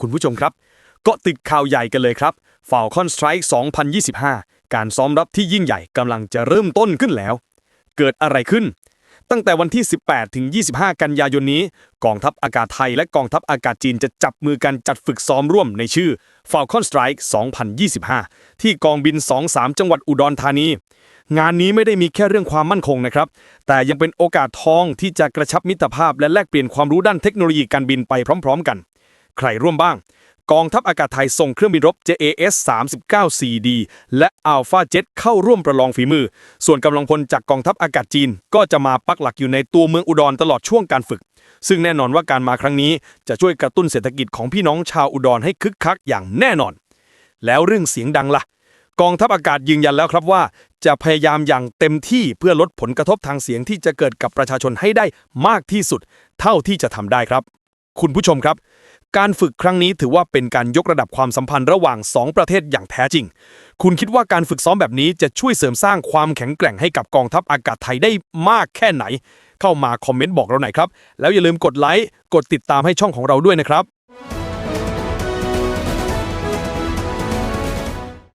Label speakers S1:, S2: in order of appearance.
S1: คุณผู้ชมครับ ก็ติดข่าวใหญ่กันเลยครับ Falcon Strike 2025 การซ้อมรับที่ยิ่งใหญ่กำลังจะเริ่มต้นขึ้นแล้ว เกิดอะไรขึ้น ตั้งแต่วันที่ 18 ถึง 25 กันยายนนี้ กองทัพอากาศไทยและกองทัพอากาศจีนจะจับมือกันจัดฝึกซ้อมร่วมในชื่อ Falcon Strike 2025 ที่กองบิน 23 จังหวัดอุดรธานีงานนี้ไม่ได้มีแค่เรื่องความมั่นคงนะครับ แต่ยังเป็นโอกาสทองที่จะกระชับมิตรภาพและแลกเปลี่ยนความรู้ด้านเทคโนโลยีการบินไปพร้อม ๆ กัน ใครร่วมบ้าง กองทัพอากาศไทยส่งเครื่องบินรบ JAS 39 CD และ Alpha Jet เข้าร่วมประลองฝีมือ ส่วนกำลังพลจากกองทัพอากาศจีน ก็จะมาปักหลักอยู่ในตัวเมืองอุดรตลอดช่วงการฝึก ซึ่งแน่นอนว่าการมาครั้งนี้จะช่วยกระตุ้นเศรษฐกิจของพี่น้องชาวอุดรให้คึกคักอย่างแน่นอน แล้วเรื่องเสียงดังล่ะกองทัพอากาศยืนยันแล้วครับว่า จะพยายามอย่างเต็มที่เพื่อลดผลกระทบทางเสียงที่จะเกิดกับประชาชนให้ได้มากที่สุด เท่าที่จะทำได้ครับ คุณผู้ชมครับ การฝึกครั้งนี้ถือว่าเป็นการยกระดับความสัมพันธ์ระหว่าง 2 ประเทศอย่างแท้จริง คุณคิดว่าการฝึกซ้อมแบบนี้จะช่วยเสริมสร้างความแข็งแกร่งให้กับกองทัพอากาศไทยได้มากแค่ไหน เข้ามาคอมเมนต์บอกเราหน่อยครับ แล้วอย่าลืมกดไลค์ กดติดตามให้ช่องของเราด้วยนะครับ